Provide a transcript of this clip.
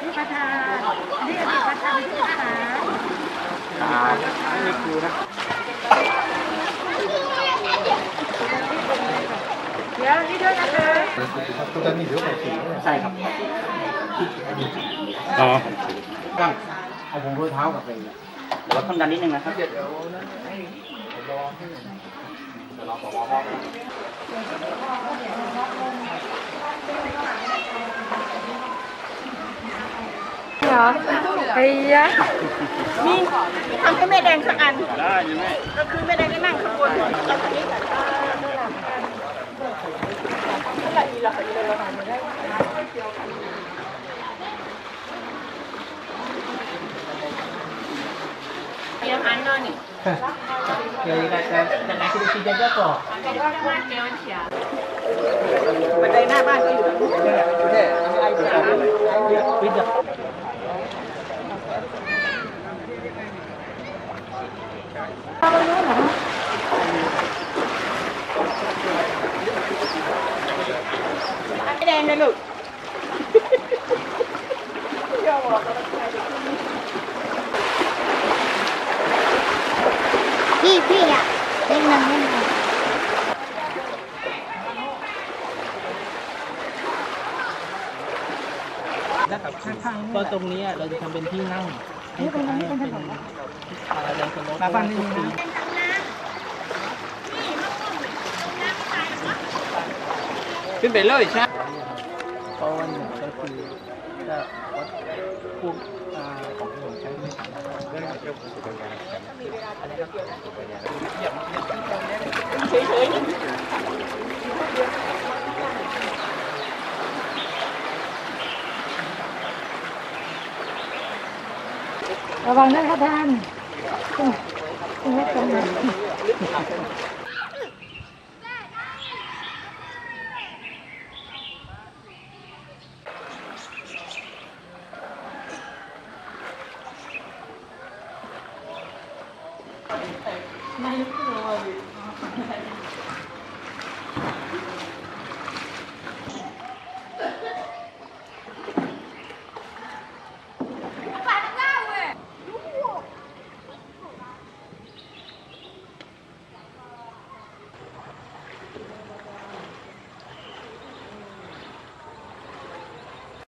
ที่ประธานเรียกประธานที่ประธานครับนี่ครูนะเดี๋ยวนี่ด้วยนะคะคุณจะมีเดี๋ยวไปสีใช่ครับอ๋อได้เอาผมรู้เท้ากับไปเดี๋ยวต้องดันนิดนึงนะครับเดี๋ยวให้รอให้เดี๋ยวเราบอกว่า ไอ้ยะมีทำให้แม่แดงสักอัน ได้ยังไงก็คือแม่แดงได้นั่งข้างบนเอาคนนี้กับเดี๋ยวหันนอนนี่เดี๋ยวจะจะจะไหนคือที่จะเยอะกว่าบันไดหน้าบ้านก็อยู่ตรงนู้นปิดเด้อแม่ แดงเลยลูกพี่พี่อะเล่นมันเล่นมันแล้วกับข้างๆก็ตรงนี้เราจะทำเป็นที่นั่งนี่เป็นนี่เป็นถนนอะไรเป็นรถมาฟังนี่นะขึ้นไปเลยใช่เพราะว่าหนึ่งก็คือจะวัดพวกอ่าข องที่ผมใช้ไม่ทำอะไรครับระวังนะคะท่านคุณแม่ตรงไหน ไม่รู้ว่า